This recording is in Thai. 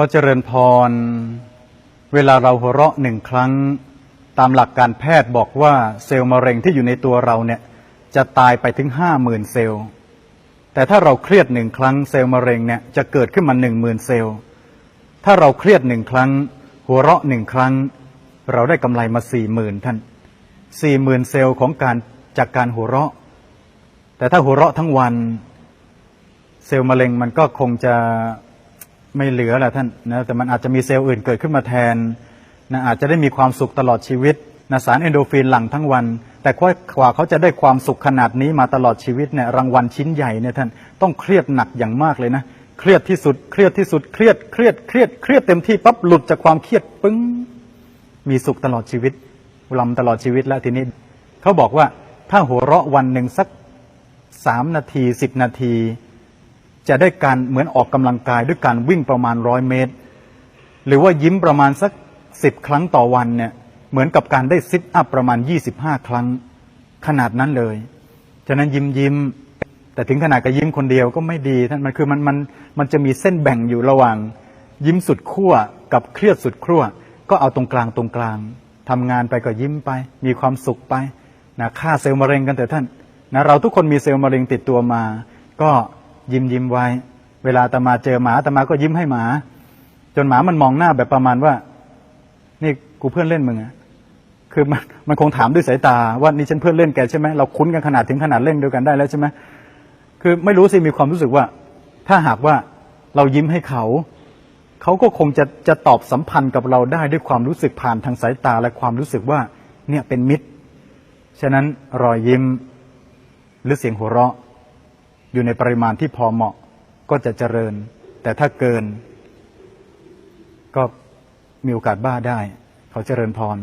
อเจริญพร เวลาเราหัวเราะหนึ่งครั้ง ตามหลักการแพทย์บอกว่าเซลล์มะเร็งที่อยู่ในตัวเราเนี่ย จะตายไปถึงห้าหมื่นเซลล์ แต่ถ้าเราเครียดหนึ่งครั้งเซลล์มะเร็งเนี่ยจะเกิดขึ้นมาหนึ่งหมื่นเซลล์ ถ้าเราเครียดหนึ่งครั้ง หัวเราะหนึ่งครั้ง เราได้กำไรมาสี่หมื่นท่านสี่หมื่นเซลล์ของการจากการหัวเราะ แต่ถ้าหัวเราะทั้งวัน เซลล์มะเร็งมันก็คงจะ ไม่เหลือแหละท่านนะแต่มันอาจจะมีเซลล์อื่นเกิดขึ้นมาแทนนะอาจจะได้มีความสุขตลอดชีวิตนะสารเอนโดฟินหลั่งทั้งวัน แต่กว่าเขาจะได้ความสุขขนาดนี้มาตลอดชีวิตเนี่ยรางวัลชิ้นใหญ่เนี่ยท่านต้องเครียดหนักอย่างมากเลยนะเครียดที่สุดเครียดที่สุดเครียดเครียดเครียดเครียดเต็มที่ปั๊บหลุดจากความเครียดปึ้งมีสุขตลอดชีวิตลำตลอดชีวิตแล้วทีนี้เขาบอกว่าถ้าหัวเราะวันหนึ่งสักสามนาทีสิบนาที จะได้การเหมือนออกกำลังกายด้วยการวิ่งประมาณร้อยเมตร หรือว่ายิ้มประมาณสักสิบครั้งต่อวันเนี่ยเหมือนกับการได้ซิทอัพประมาณยี่สิบห้าครั้งขนาดนั้นเลย ฉะนั้นยิ้มยิ้ม แต่ถึงขนาดกับยิ้มคนเดียวก็ไม่ดีท่านมันคือมันมันมันจะมีเส้นแบ่งอยู่ระหว่าง ยิ้มสุดขั้วกับเครียดสุดขั้วก็เอาตรงกลางตรงกลางทำงานไปก็ยิ้มไป มีความสุขไปนะฆ่าเซลล์มะเร็งกันเถอะท่านนะเราทุกคนมีเซลล์มะเร็งติดตัวมา ก็ ยิ้มยิ้มไว้ เวลาตมาเจอหมาอาตมาก็ยิ้มให้หมา จนหมามันมองหน้าแบบประมาณว่า นี่กูเพื่อนเล่นมึงอะคือมันมันคงถามด้วยสายตาว่านี่ฉันเพื่อนเล่นแกใช่ไหมเราคุ้นกันขนาดถึงขนาดเล่นเดียวกันได้แล้วใช่ไหมคือไม่รู้สิมีความรู้สึกว่า ถ้าหากว่าเรายิ้มให้เขา เขาก็คงจะจะตอบสัมพันธ์กับเราได้ด้วยความรู้สึกผ่านทางสายตาและความรู้สึกว่า เนี่ยเป็นมิตร ฉะนั้นรอยยิ้มหรือเสียงหัวเราะ อยู่ในปริมาณที่พอเหมาะก็จะเจริญ แต่ถ้าเกิน ก็มีโอกาสบ้าได้ เขาเจริญพร